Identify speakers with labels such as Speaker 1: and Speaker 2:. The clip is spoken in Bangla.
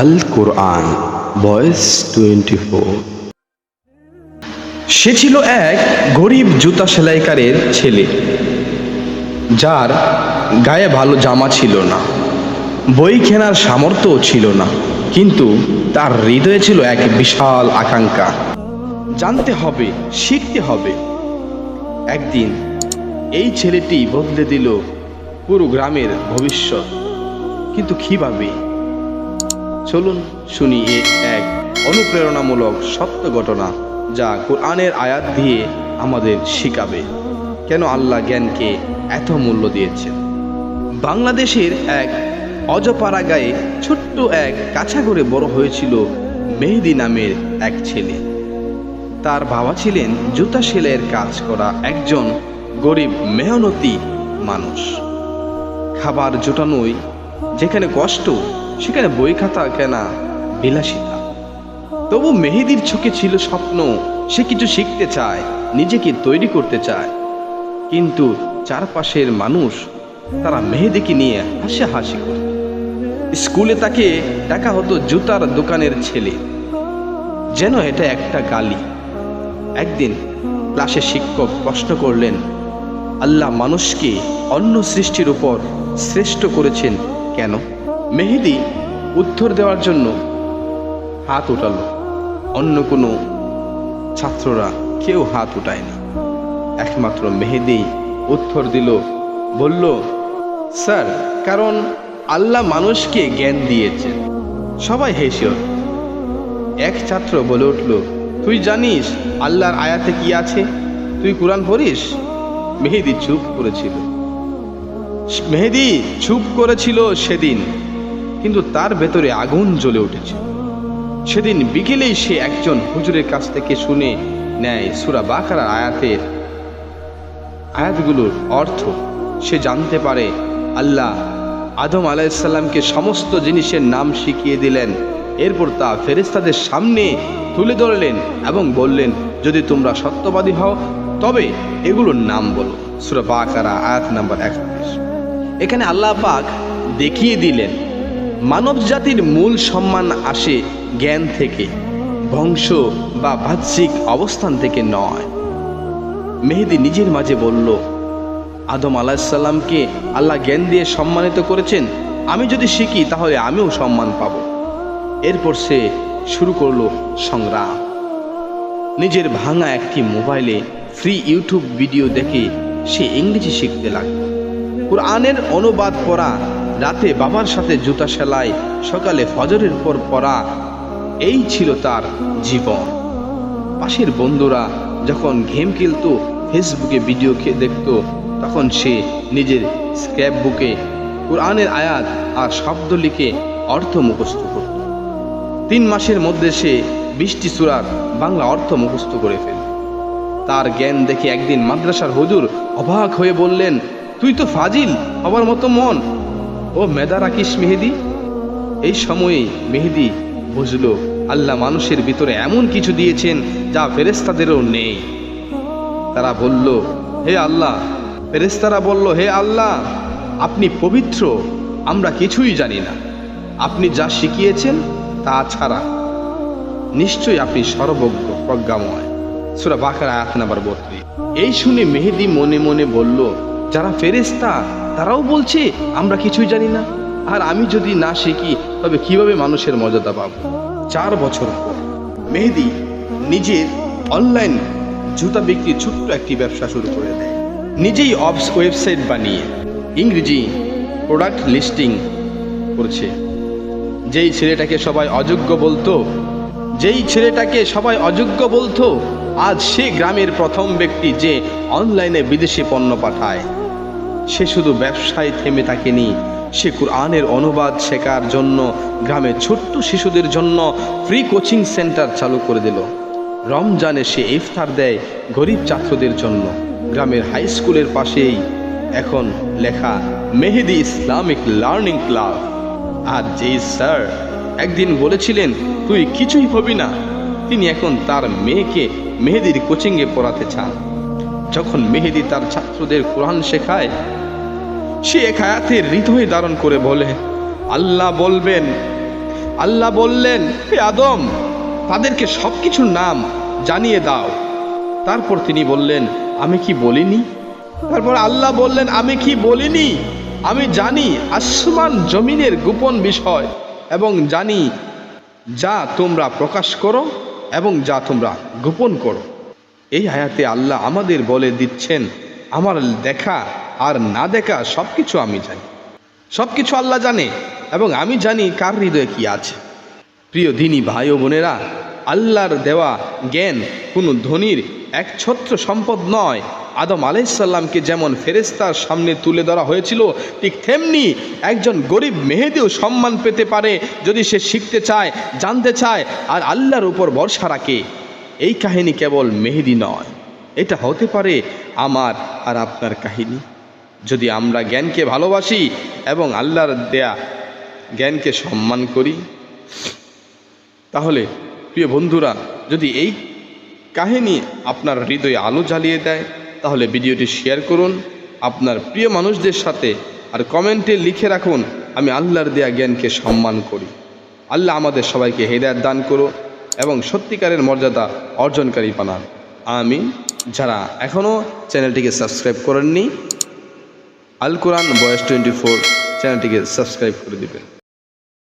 Speaker 1: আল কোরআন বয়েস টোয়েন্টি ফোর। সে ছিল এক গরিব জুতা সেলাইকারের ছেলে, যার গায়ে ভালো জামা ছিল না, বই কেনার সামর্থ্যও ছিল না, কিন্তু তার হৃদয়ে ছিল এক বিশাল আকাঙ্ক্ষা। জানতে হবে, শিখতে হবে। একদিন এই ছেলেটি বদলে দিল পুরো গ্রামের ভবিষ্যৎ, কিন্তু কীভাবে? চলুন শুনি এক অনুপ্রেরণামূলক সত্য ঘটনা যা কোরআনের আয়াত দিয়ে আমাদের শিখাবে। কেন আল্লাহ জ্ঞানকে এত মূল্য দিয়েছেন? বাংলাদেশের এক অজপাড়া গায়ে ছোট্ট এক কাছা করে বড় হয়েছিল মেহেদি নামের এক ছেলে। তার বাবা ছিলেন জুতা সেলাইয়ের কাজ করা একজন গরিব মেহনতি মানুষ। খাবার জোটানোই যেখানে কষ্ট সেখানে বই খাতা কেনা বিলাসিতা। তবু মেহেদির চোখে ছিল স্বপ্ন, সে কিছু শিখতে চায়, নিজেকে তৈরি করতে চায়। কিন্তু চারপাশের মানুষ তারা মেহেদিকে নিয়ে হাসে হাসি করত স্কুলে তাকে ডাকা হতো জুতার দোকানের ছেলে। যেন এটা একটা গালি। একদিন ক্লাসে শিক্ষক প্রশ্ন করলেন, আল্লাহ মানুষকে অন্য সৃষ্টির উপর শ্রেষ্ঠ করেছেন কেন? মেহেদি উত্তর দেওয়ার জন্য হাত উঠালো। অন্য কোনো ছাত্ররা কেউ হাত উঠায় না একমাত্র মেহেদি উত্তর দিল, বলল, স্যার, কারণ আল্লাহ মানুষকে জ্ঞান দিয়েছেন সবাই হেসে এক ছাত্র বলে উঠল, তুই জানিস আল্লাহর আয়াতে কি আছে? তুই কোরআন পড়িস? মেহেদি চুপ করেছিল। মেহেদি চুপ করেছিল সেদিন। কিন্তু তার ভেতরে আগুন জ্বলে উঠেছে। সেদিন বিকেলেই সে একজন হুজুরের কাছ থেকে শুনে নেয় সুরা বাকারার আয়াতের। আয়াতগুলোর অর্থ, সে জানতে পারে আল্লাহ আদম আলাইসাল্লামকে সমস্ত জিনিসের নাম শিখিয়ে দিলেন। এরপর তা ফেরেস্তাদের সামনে তুলে ধরলেন এবং বললেন, যদি তোমরা সত্যবাদী হও, তবে এগুলোর নাম বলো। সুরা বাকারা আয়াত নাম্বার একত্রিশ। এখানে আল্লাহ পাক দেখিয়ে দিলেন মানব জাতির মূল সম্মান আসে জ্ঞান থেকে, বংশ বা বাহ্যিক অবস্থান থেকে নয়। মেহেদি নিজের মাঝে বলল, আদম আলাহিসাল্লামকে আল্লাহ জ্ঞান দিয়ে সম্মানিত করেছেন। আমি যদি শিখি, তাহলে আমিও সম্মান পাব। এরপর সে শুরু করল সংগ্রাম। নিজের ভাঙা একটি মোবাইলে ফ্রি ইউটিউব ভিডিও দেখে সে ইংরেজি শিখতে লাগল। কোরআনের অনুবাদ পড়া রাতে বাবার সাথে জুতা সেলাই, সকালে ফজরের পর পড়া, এই ছিল তার জীবন। পাশের বন্ধুরা যখন গেম খেলতো, ফেসবুকে ভিডিও খেয়ে দেখত, তখন সে নিজের স্ক্র্যাপ বুকে কোরআনের আয়াত আর শব্দ লিখে অর্থ মুখস্থ করত। তিন মাসের মধ্যে সে বৃষ্টি সুরার বাংলা অর্থ মুখস্থ করে ফেল তার জ্ঞান দেখে একদিন মাদ্রাসার হুজুর অবাক হয়ে বললেন, তুই তো ফাজিল হবার মতো মন। ও মেধা রাখিস মেহেদি? এই সময়ে মেহেদি বুঝলো, আল্লাহ মানুষের ভিতরে এমন কিছু দিয়েছেন যা ফেরেস্তাদেরও নেই। তারা বলল, হে আল্লাহ। ফেরেস্তারা বলল, হে আল্লাহ, আপনি পবিত্র, আমরা কিছুই জানি না। আপনি যা শিখিয়েছেন তা ছাড়া নিশ্চয়ই আপনি সর্বজ্ঞ, প্রজ্ঞাময়। সুরা বাকার আয়াত নাম্বার বত্রিশ। এই শুনে মেহেদি মনে মনে বলল, যারা ফেরেস্তা তারাও বলছে, আমরা কিছুই জানি না। আর আমি যদি না শিখি, তবে কীভাবে মানুষের মর্যাদা পাব? চার বছর পর মেহেদি নিজের অনলাইন জুতা বিক্রির ছোট্ট একটি ব্যবসা শুরু করে দেয়। নিজেই অফস ওয়েবসাইট বানিয়ে ইংরেজি প্রোডাক্ট লিস্টিং করছে। যেই ছেলেটাকে সবাই অযোগ্য বলতো, যেই ছেলেটাকে সবাই অযোগ্য বলতো, আজ সে গ্রামের প্রথম ব্যক্তি যে অনলাইনে বিদেশি পণ্য পাঠায়। সে শুধু ব্যবসায় থেমে থাকেনি। সে কোরআনের অনুবাদ শেখার জন্য গ্রামে ছোট্ট শিশুদের জন্য ফ্রি কোচিং সেন্টার চালু করে দিল। রমজানে সে ইফতার দেয় গরিব ছাত্রদের জন্য। গ্রামের হাই স্কুলের পাশেই এখন লেখা মেহেদি ইসলামিক লার্নিং ক্লাব আর যেই স্যার একদিন বলেছিলেন, তুই কিছুই হবি না। তিনি এখন তার মেয়েকে মেহেদির কোচিংয়ে পড়াতে চান। যখন মেহেদি তার ছাত্রদের কোরআন শেখায়, সে এক আয়াতের হৃদয় ধারণ করে বলে, আল্লাহ বলবেন, আল্লাহ বললেন, হে আদম, তাদেরকে সব কিছুর নাম জানিয়ে দাও। তারপর তিনি বললেন, আমি কি বলিনি? তারপর আল্লাহ বললেন, আমি কি বলিনি? আমি জানি আসমান জমিনের গোপন বিষয় এবং জানি যা তোমরা প্রকাশ করো এবং যা তোমরা গোপন করো। এই আয়াতে আল্লাহ আমাদের বলে দিচ্ছেন, আমার দেখা আর না দেখা সব কিছু আমি জানি। সব কিছু আল্লাহ জানে এবং আমি জানি কার হৃদয়ে কি আছে। প্রিয় দিনী ভাই ও বোনেরা, আল্লাহর দেওয়া জ্ঞান কোনো ধনির এক ছত্র সম্পদ নয়। আদম আলাইসাল্লামকে যেমন ফেরেস্তার সামনে তুলে ধরা হয়েছিল, ঠিক তেমনি একজন গরিব মেহেদিও সম্মান পেতে পারে যদি সে শিখতে চায়, জানতে চায় আর আল্লাহর উপর ভরসা রাখে। এই কাহিনী কেবল মেহেদি নয়, এটা হতে পারে আমার আর আপনার কাহিনী। যদি আমরা জ্ঞানকে ভালোবাসি এবং আল্লাহর দেয়া জ্ঞানকে সম্মান করি, তাহলে প্রিয় বন্ধুরা, যদি এই কাহিনী আপনার হৃদয়ে আলো জ্বালিয়ে দেয়, তাহলে ভিডিওটি শেয়ার করুন, আপনার প্রিয় মানুষদের সাথে আর কমেন্টে লিখে রাখুন, আমি আল্লাহর দেয়া জ্ঞানকে সম্মান করি। আল্লাহ আমাদের সবাইকে হেদায়ত দান করো এবং সত্যিকারের মর্যাদা অর্জনকারী বানান। আমি যারা এখনও চ্যানেলটিকে সাবস্ক্রাইব করেননি, আল কোরআন বয়স টোয়েন্টি ফোর চ্যানেলটিকে সাবস্ক্রাইব করে দিবেন।